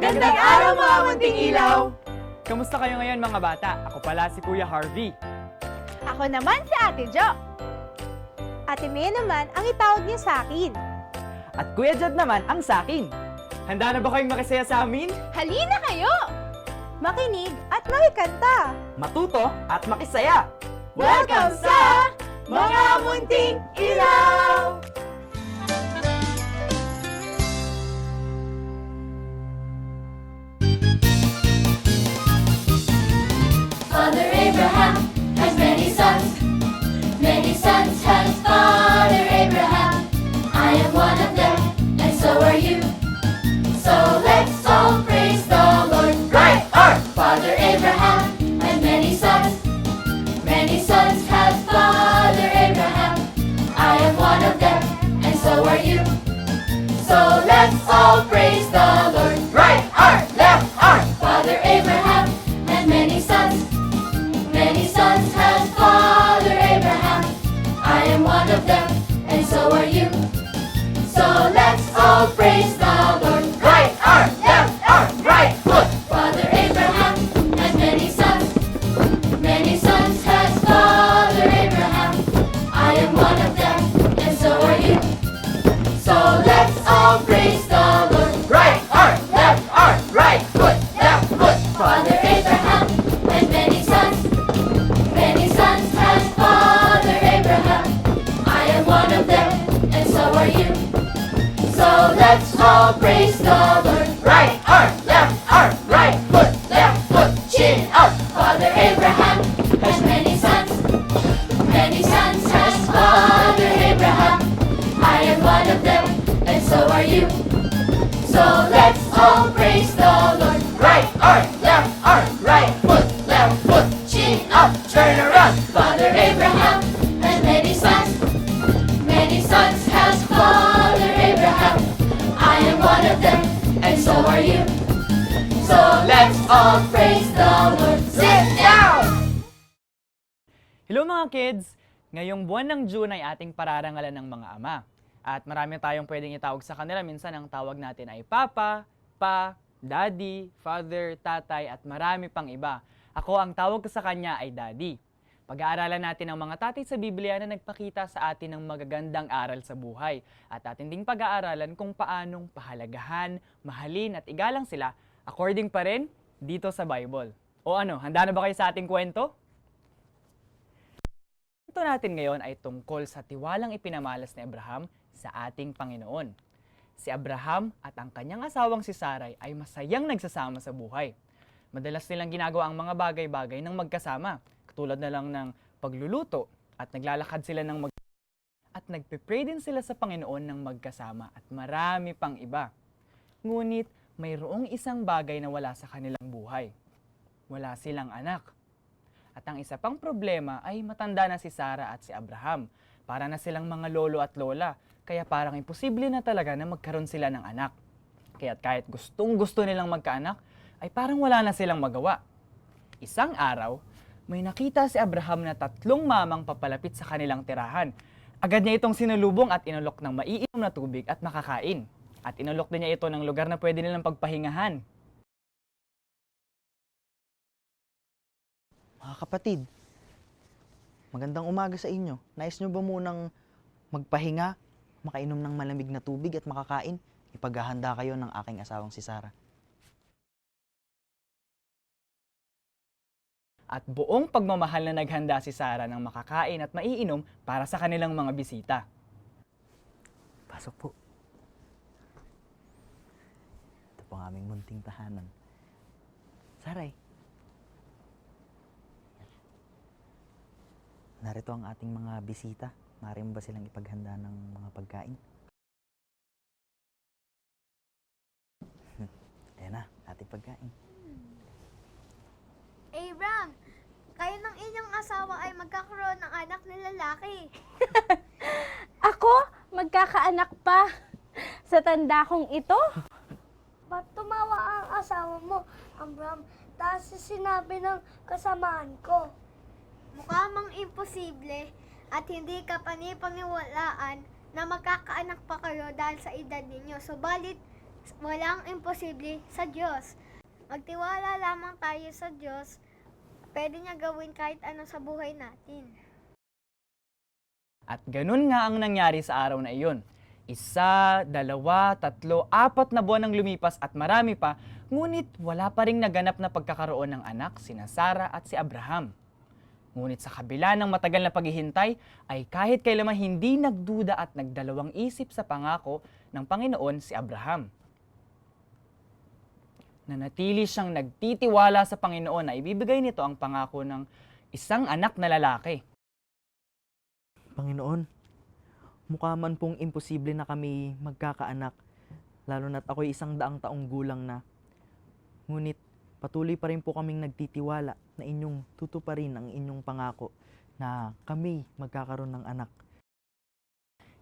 Magandang araw mga munting ilaw! Kamusta kayo ngayon mga bata? Ako pala si Kuya Harvey. Ako naman si Ate Jo. Ate May naman ang itawag niyo sa akin. At Kuya Jad naman ang sakin. Handa na ba kayong makisaya sa amin? Halina kayo! Makinig at makikanta. Matuto at makisaya! Welcome sa Mga Munting Ilaw! Lord. Sit down! Hello mga kids! Ngayong buwan ng June ay ating pararangalan ng mga ama. At marami tayong pwedeng itawag sa kanila. Minsan ang tawag natin ay Papa, Pa, Daddy, Father, Tatay, at marami pang iba. Ako ang tawag ko sa kanya ay Daddy. Pag-aaralan natin ang mga tatay sa Biblia na nagpakita sa atin ng magagandang aral sa buhay. At atin ding pag-aaralan kung paanong pahalagahan, mahalin at igalang sila according pa rin dito sa Bible. O ano, handa na ba kayo sa ating kwento? Ito natin ngayon ay tungkol sa tiwalang ipinamalas ni Abraham sa ating Panginoon. Si Abraham at ang kanyang asawang si Sarai ay masayang nagsasama sa buhay. Madalas nilang ginagawa ang mga bagay-bagay ng magkasama, katulad na lang ng pagluluto at naglalakad sila ng mag at nagpe-pray din sila sa Panginoon ng magkasama at marami pang iba. Ngunit mayroong isang bagay na wala sa kanilang buhay. Wala silang anak. At ang isa pang problema ay matanda na si Sarah at si Abraham. Para na silang mga lolo at lola, kaya parang imposible na talaga na magkaroon sila ng anak. Kaya't kahit gustong gusto nilang magkaanak, ay parang wala na silang magawa. Isang araw, may nakita si Abraham na tatlong mamang papalapit sa kanilang tirahan. Agad niya itong sinulubong at inulok ng maiinom na tubig at makakain. At inulok din niya ito ng lugar na pwede nilang pagpahingahan. Mga kapatid, magandang umaga sa inyo. Nais nyo ba munang magpahinga, makainom ng malamig na tubig at makakain? Ipaghahanda kayo ng aking asawang si Sarah. At buong pagmamahal na naghanda si Sarah ng makakain at maiinom para sa kanilang mga bisita. Pasok po. Ito po ang aming munting tahanan. Saray. Narito ang ating mga bisita. Maaari mo ba silang ipaghanda ng mga pagkain? Ayan na, ating pagkain. Abram, kayo ng inyong asawa ay magkakaroon ng anak na lalaki. Ako, magkakaanak pa. Sa tanda kong ito, mo, Abram? Tapos sinabi ng kasamaan ko. Mukha mang imposible at hindi ka panipaniwalaan na magkakaanak pa kayo dahil sa edad ninyo. Subalit, Walang imposible sa Diyos. Magtiwala lamang tayo sa Diyos. Pwede niya gawin kahit ano sa buhay natin. At ganun nga ang nangyari sa araw na iyon. Isa, dalawa, tatlo, apat na buwan ang lumipas at marami pa, ngunit wala pa ring naganap na pagkakaroon ng anak sina Sarah at si Abraham. Ngunit sa kabila ng matagal na paghihintay, ay kahit kailaman hindi nagduda at nagdalawang isip sa pangako ng Panginoon si Abraham. Nanatili siyang nagtitiwala sa Panginoon na ibibigay nito ang pangako ng isang anak na lalaki. Panginoon, mukha man pong imposible na kami magkakaanak, lalo na't ako'y isang daang taong gulang na. Ngunit patuloy pa rin po kaming nagtitiwala na inyong tutuparin ang inyong pangako na kami magkakaroon ng anak.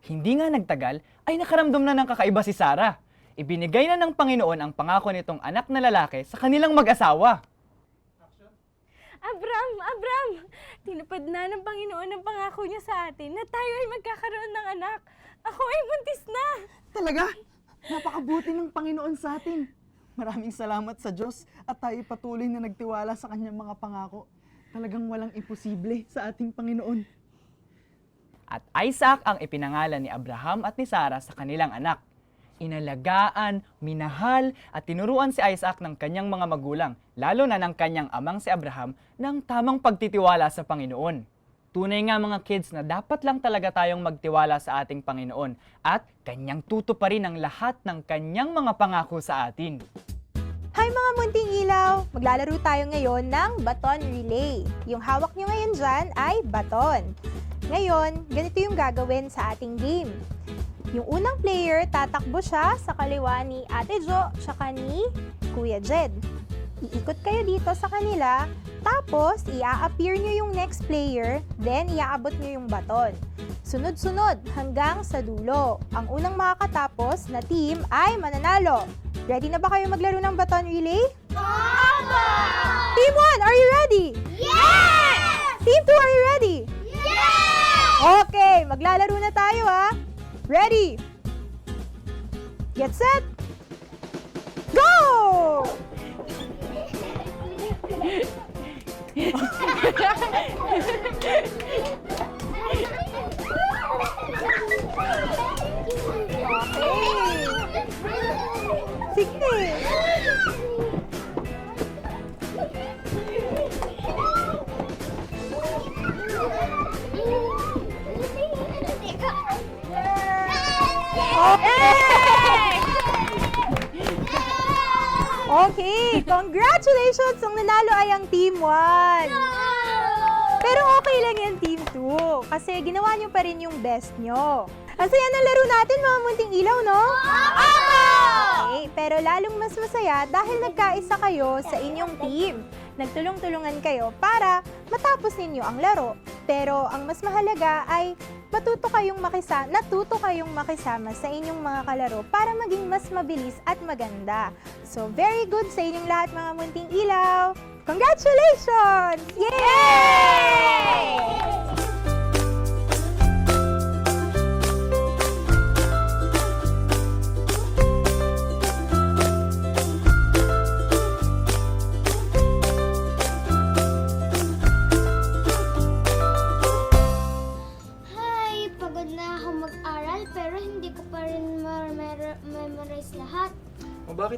Hindi nga nagtagal, ay nakaramdam na ng kakaiba si Sarah. Ibinigay na ng Panginoon ang pangako nitong anak na lalaki sa kanilang mag-asawa. Abram, Abram! Tinupad na ng Panginoon ang pangako niya sa atin na tayo ay magkakaroon ng anak. Ako ay buntis na! Talaga? Napakabuti ng Panginoon sa atin. Maraming salamat sa Diyos at tayo patuloy na nagtiwala sa kanyang mga pangako. Talagang walang imposible sa ating Panginoon. At Isaac ang ipinangalan ni Abraham at ni Sarah sa kanilang anak. Inalagaan, minahal at tinuruan si Isaac ng kanyang mga magulang, lalo na ng kanyang amang si Abraham, ng tamang pagtitiwala sa Panginoon. Tunay nga mga kids na dapat lang talaga tayong magtiwala sa ating Panginoon at kanyang tutuparin ang lahat ng kanyang mga pangako sa atin. Hi mga munting ilaw! Maglalaro tayo ngayon ng baton relay. Yung hawak nyo ngayon dyan ay baton. Ngayon, ganito yung gagawin sa ating game. Yung unang player, tatakbo siya sa kaliwa ni Ate Jo tsaka ni Kuya Jed. Iikot kayo dito sa kanila, tapos ia-appear nyo yung next player, then iaabot nyo yung baton. Sunod-sunod hanggang sa dulo. Ang unang makakatapos na team ay mananalo. Ready na ba kayo maglaro ng baton relay? Team 1, are you ready? Yes! Team 2, are you ready? Yes! Okay, maglalaro na tayo ha. Ready? Get set? Go! สิงดีโอ้ Okay, congratulations! Ang nanalo ay ang Team 1. Pero okay lang yan, Team 2. Kasi ginawa nyo pa rin yung best nyo. Ang saya ng laro natin, mga munting ilaw, no? Okay, pero lalong mas masaya dahil nagkaisa kayo sa inyong team. Nagtulong-tulungan kayo para matapos ninyo ang laro. Pero ang mas mahalaga ay matuto kayong makisa, natuto kayong makisama sa inyong mga kalaro para maging mas mabilis at maganda. So, very good sa inyong lahat mga munting ilaw! Congratulations! Yay! Hi,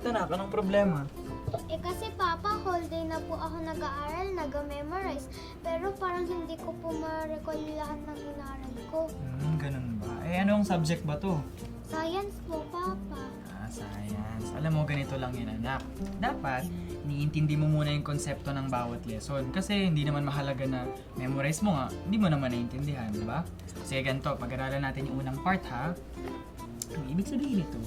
bakit anak? Anong problema? Eh kasi papa, whole day na po ako nag-aaral, nag-memorize. Pero parang hindi ko po ma-recall lahat ng inaral ko. Hmm, ganun ba? Eh, anong subject ba to? Science po, papa. Ah, science. Alam mo, ganito lang yun, anak. Dapat, niintindi mo muna yung konsepto ng bawat lesson. Kasi hindi naman mahalaga na memorize mo nga, hindi mo naman naiintindihan, di ba? Sige, ganito, pag-aralan natin yung unang part, ha? Ang ibig sabihin nito,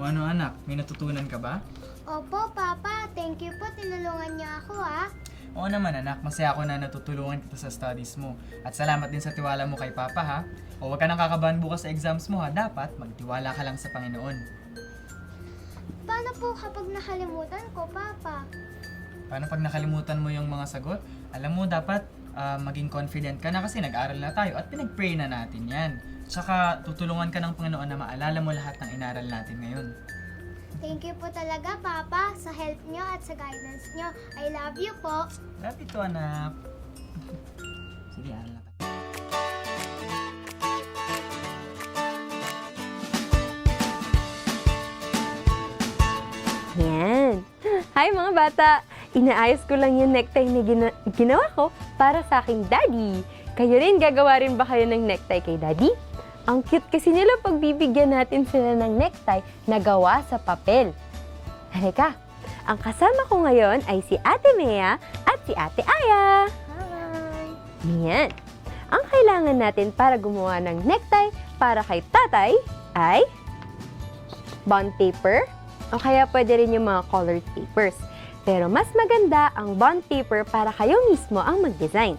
O ano anak, may natutunan ka ba? Opo, papa. Thank you po. Tinulungan niyo ako, ah. Oo naman anak, masaya ako na natutulungan kita sa studies mo. At salamat din sa tiwala mo kay Papa ha. O huwag ka nang kakabahan bukas sa exams mo ha. Dapat magtiwala ka lang sa Panginoon. Paano po kapag nakalimutan ko, papa? Paano pag nakalimutan mo yung mga sagot? Alam mo, dapat ah, maging confident ka na kasi nag-aral na tayo at pinag-pray na natin yan. Tsaka tutulungan ka ng Panginoon na maalala mo lahat ng inaral natin ngayon. Thank you po talaga, Papa, sa help nyo at sa guidance nyo. I love you po. Love you too, anak. Sige, tayo. Yan. Hi mga bata! Inaayos ko lang yung necktie na gina- ginawa ko para sa aking daddy. Kayo rin, gagawa rin ba kayo ng necktie kay daddy? Ang cute kasi nila pag bibigyan natin sila ng necktie na gawa sa papel. Halika, ang kasama ko ngayon ay si Ate Mea at si Ate Aya. Hi! Yan. Ang kailangan natin para gumawa ng necktie para kay tatay ay bond paper o kaya pwede rin yung mga colored papers. Pero mas maganda ang bond paper para kayo mismo ang mag-design.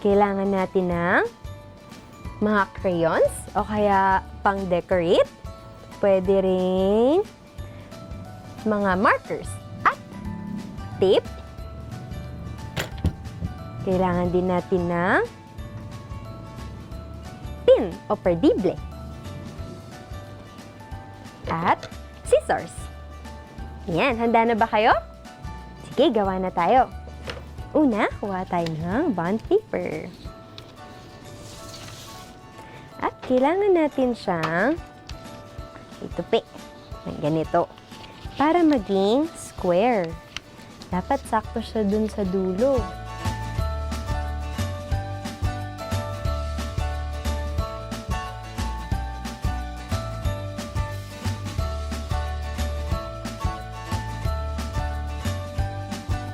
Kailangan natin ng mga crayons o kaya pang-decorate. Pwede rin mga markers at tape kailangan din natin ng pin o perdible. At scissors. Yan, handa na ba kayo? Sige, gawa na tayo. Una, kuha tayo ng bond paper. Kailangan natin siyang itupi ng ganito para maging square. Dapat sakto siya dun sa dulo.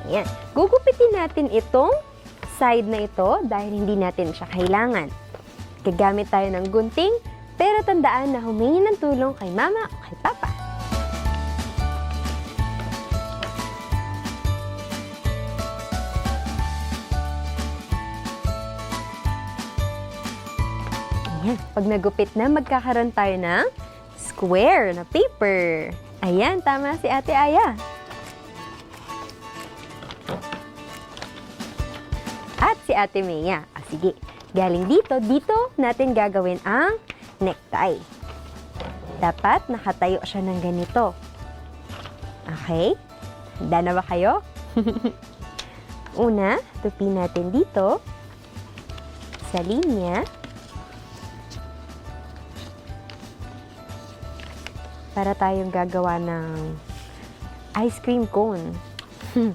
Ayan. Gugupitin natin itong side na ito dahil hindi natin siya kailangan. Gagamit tayo ng gunting, pero tandaan na humingi ng tulong kay mama o kay papa. Ayan. Pag nagupit na, magkakaroon tayo ng square na paper. Ayan, tama si Ate Aya. at si Ate Mea. Ah, sige, galing dito, dito natin gagawin ang necktie. Dapat nakatayo siya ng ganito. Okay? Handa na ba kayo? Una, tupi natin dito sa linya. Para tayong gagawa ng ice cream cone.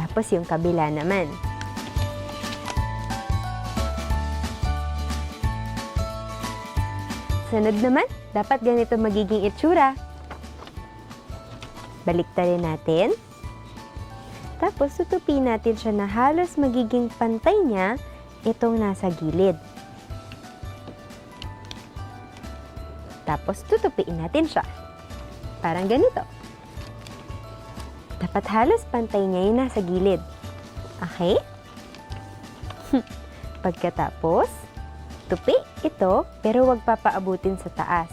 Tapos yung kabila naman. Sunod naman, dapat ganito magiging itsura. Baliktarin natin. Tapos tutupin natin siya na halos magiging pantay niya itong nasa gilid. Tapos tutupiin natin siya. Parang ganito. Dapat halos pantay niya yung nasa gilid. Okay? Pagkatapos, tupi ito, pero huwag papaabutin sa taas.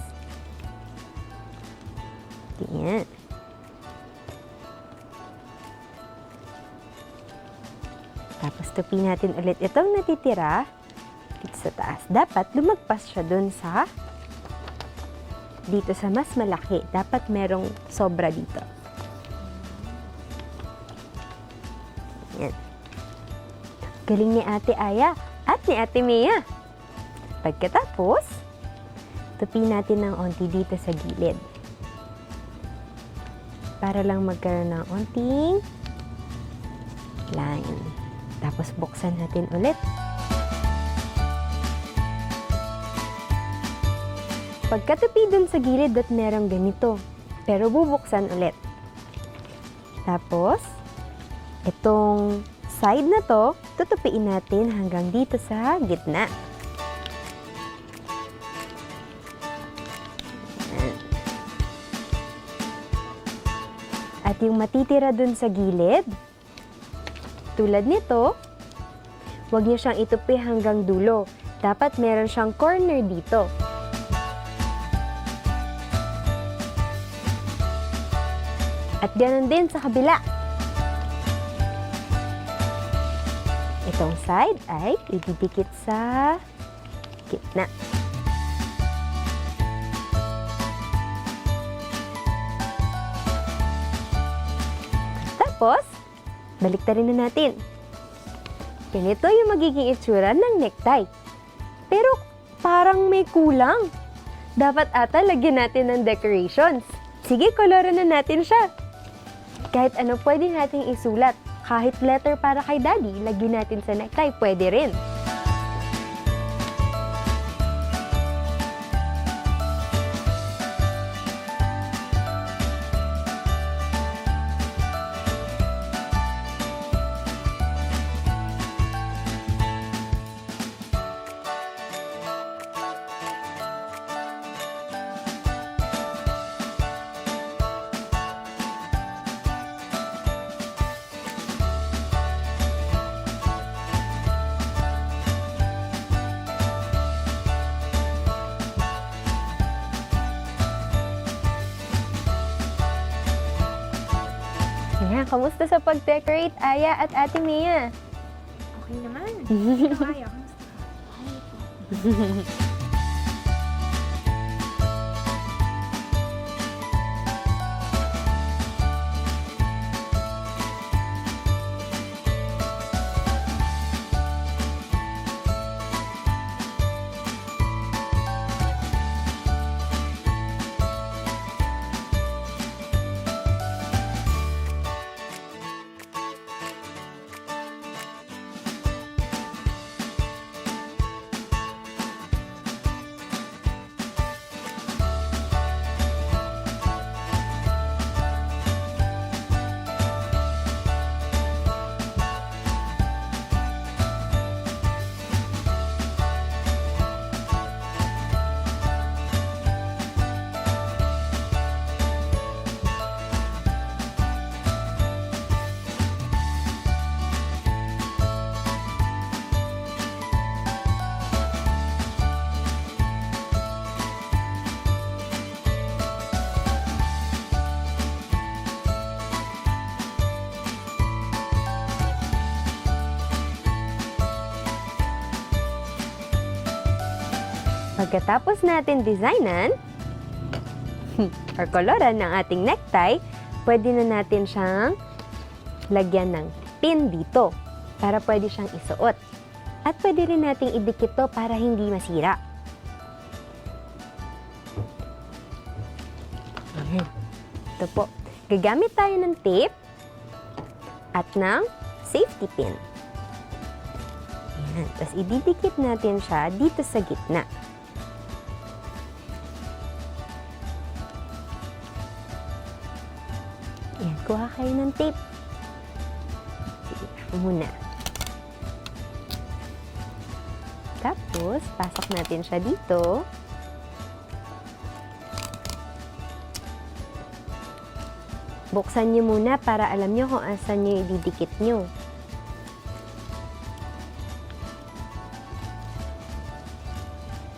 Ganyan. Tapos tupi natin ulit itong natitira dito sa taas. Dapat lumagpas siya dun sa dito sa mas malaki. Dapat merong sobra dito. Yan. Galing ni Ate Aya at ni Ate Mia. Pagkatapos, tupi natin ng onti dito sa gilid. Para lang magkaroon ng onting line. Tapos buksan natin ulit. Pagkatupi dun sa gilid at merong ganito. Pero bubuksan ulit. Tapos, itong side na to, tutupiin natin hanggang dito sa gitna. yung matitira dun sa gilid. Tulad nito, huwag niyo siyang itupi hanggang dulo. Dapat meron siyang corner dito. At ganun din sa kabila. Itong side ay ididikit sa gitna. Tapos, baliktarin na natin. Ganito yung magiging itsura ng necktie. Pero parang may kulang. Dapat ata lagyan natin ng decorations. Sige, koloran na natin siya. Kahit ano pwede nating isulat. Kahit letter para kay daddy, lagyan natin sa necktie, pwede rin. Ayan, kamusta sa pag-decorate, Aya at Ate Mia? Okay naman. Ikaw, Aya, kamusta? Pagkatapos natin designan or koloran ng ating necktie, pwede na natin siyang lagyan ng pin dito para pwede siyang isuot. At pwede rin nating idikit to para hindi masira. Ito po. Gagamit tayo ng tape at ng safety pin. Ayan. Tapos ididikit natin siya dito sa gitna. Tape. Muna. Tapos, pasok natin siya dito. Buksan niyo muna para alam niyo kung asan niyo ididikit niyo.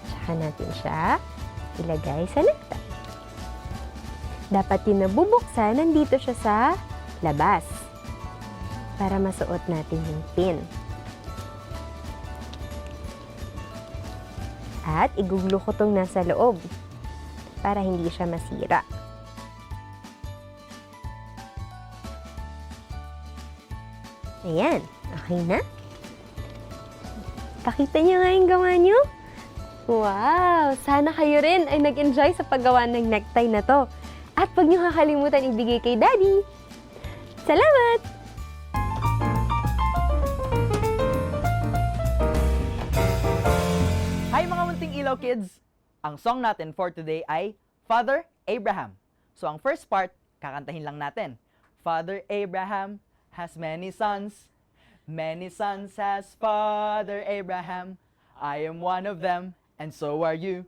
Tsaka natin siya ilagay sa necktie. Dapat yung nabubuksan, nandito siya sa labas para masuot natin yung pin. At iguglo ko tong nasa loob para hindi siya masira. Ayan, okay na? Pakita niyo nga yung gawa niyo. Wow! Sana kayo rin ay nag-enjoy sa paggawa ng necktie na to. At huwag niyo kakalimutan ibigay kay Daddy. Salamat! Hi mga munting ilaw kids! Ang song natin for today ay Father Abraham. So ang first part, kakantahin lang natin. Father Abraham has many sons. Many sons has Father Abraham. I am one of them, and so are you.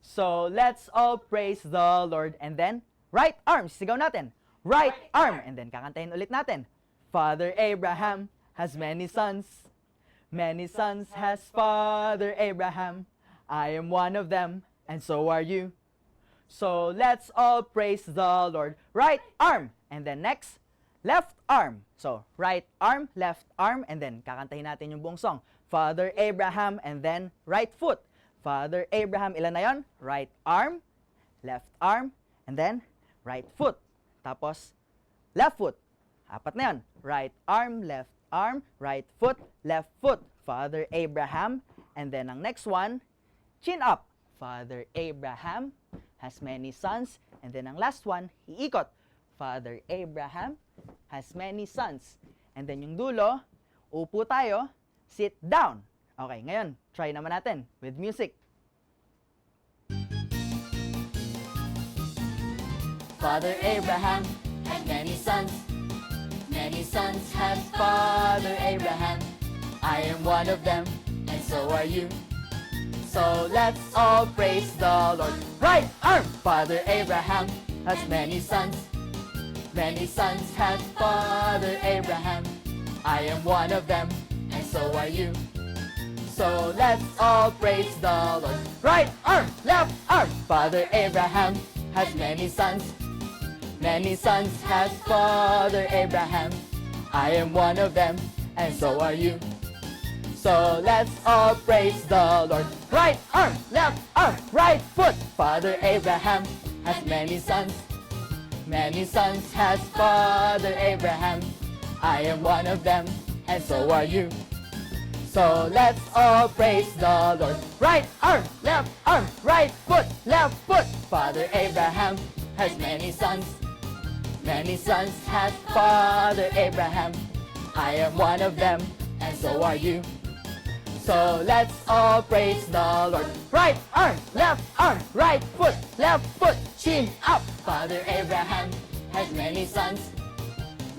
So let's all praise the Lord. And then, right arm, sigaw natin. Right, arm. And then kakantahin ulit natin. Father Abraham has many sons. Many sons has Father Abraham. I am one of them, and so are you. So let's all praise the Lord. Right arm. And then next, left arm. So, right arm, left arm, and then kakantahin natin yung buong song. Father Abraham, and then right foot. Father Abraham, ilan na yon? Right arm, left arm, and then right foot. Tapos, left foot. Apat na yon. Right arm, left arm, right foot, left foot. Father Abraham, and then ang next one, chin up. Father Abraham has many sons, and then ang last one, iikot. Father Abraham has many sons. And then yung dulo, upo tayo, sit down. Okay, ngayon, try naman natin with music. Father Abraham had many sons. Many sons had Father Abraham. I am one of them, and so are you. So let's all praise the Lord. Right arm! Father Abraham has many sons. Many sons had Father Abraham. I am one of them, and so are you. So let's all praise the Lord. Right arm, left arm. Father Abraham has many sons. Many sons has Father Abraham. I am one of them, and so are you. So let's all praise the Lord. Right arm, left arm, right foot. Father Abraham has many sons. Many sons has Father Abraham. I am one of them, and so are you. So let's all praise the Lord. Right arm, left arm, right foot, left foot. Father Abraham has many sons. Many sons has Father Abraham. I am one of them, and so are you. So let's all praise the Lord. Right arm, left arm, right foot, left foot, chin up. Father Abraham has many sons.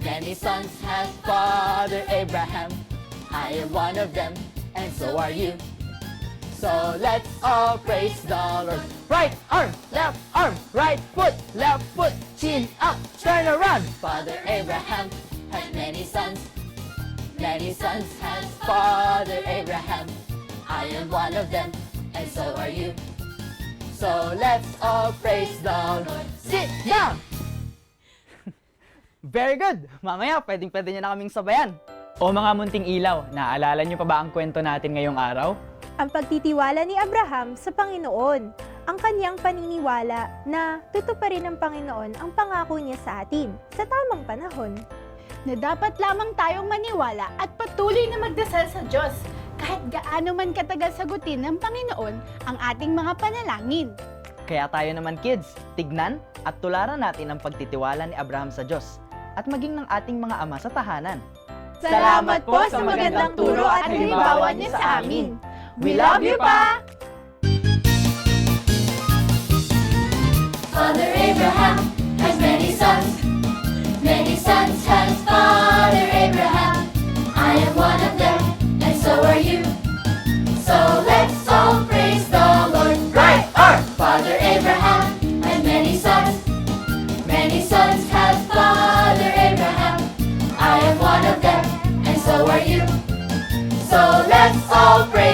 Many sons has Father Abraham. I am one of them, and so are you. So let's all praise the Lord. Right arm, left arm, right foot, left foot, chin up, turn around. Father Abraham has many sons. Many sons has Father Abraham. I am one of them, and so are you. So let's all praise the Lord. Sit down! Very good! Mamaya, pwedeng pwede niyo na kaming sabayan. O mga munting ilaw, naaalala nyo pa ba ang kwento natin ngayong araw? Ang pagtitiwala ni Abraham sa Panginoon, ang kanyang paniniwala na tutuparin ng Panginoon ang pangako niya sa atin sa tamang panahon. Na dapat lamang tayong maniwala at patuloy na magdasal sa Diyos kahit gaano man katagal sagutin ng Panginoon ang ating mga panalangin. Kaya tayo naman kids, tignan at tularan natin ang pagtitiwala ni Abraham sa Diyos at maging ng ating mga ama sa tahanan. Salamat po sa magandang turo at halimbawa niyo sa amin. We love you pa! Father Abraham has many sons. Many sons has Father Abraham. I am one of them, and so are you. So let's all praise the Lord. Right arm, Father Abraham has many sons. Many sons has Father Abraham. I am one of them, and so are you. So let's all praise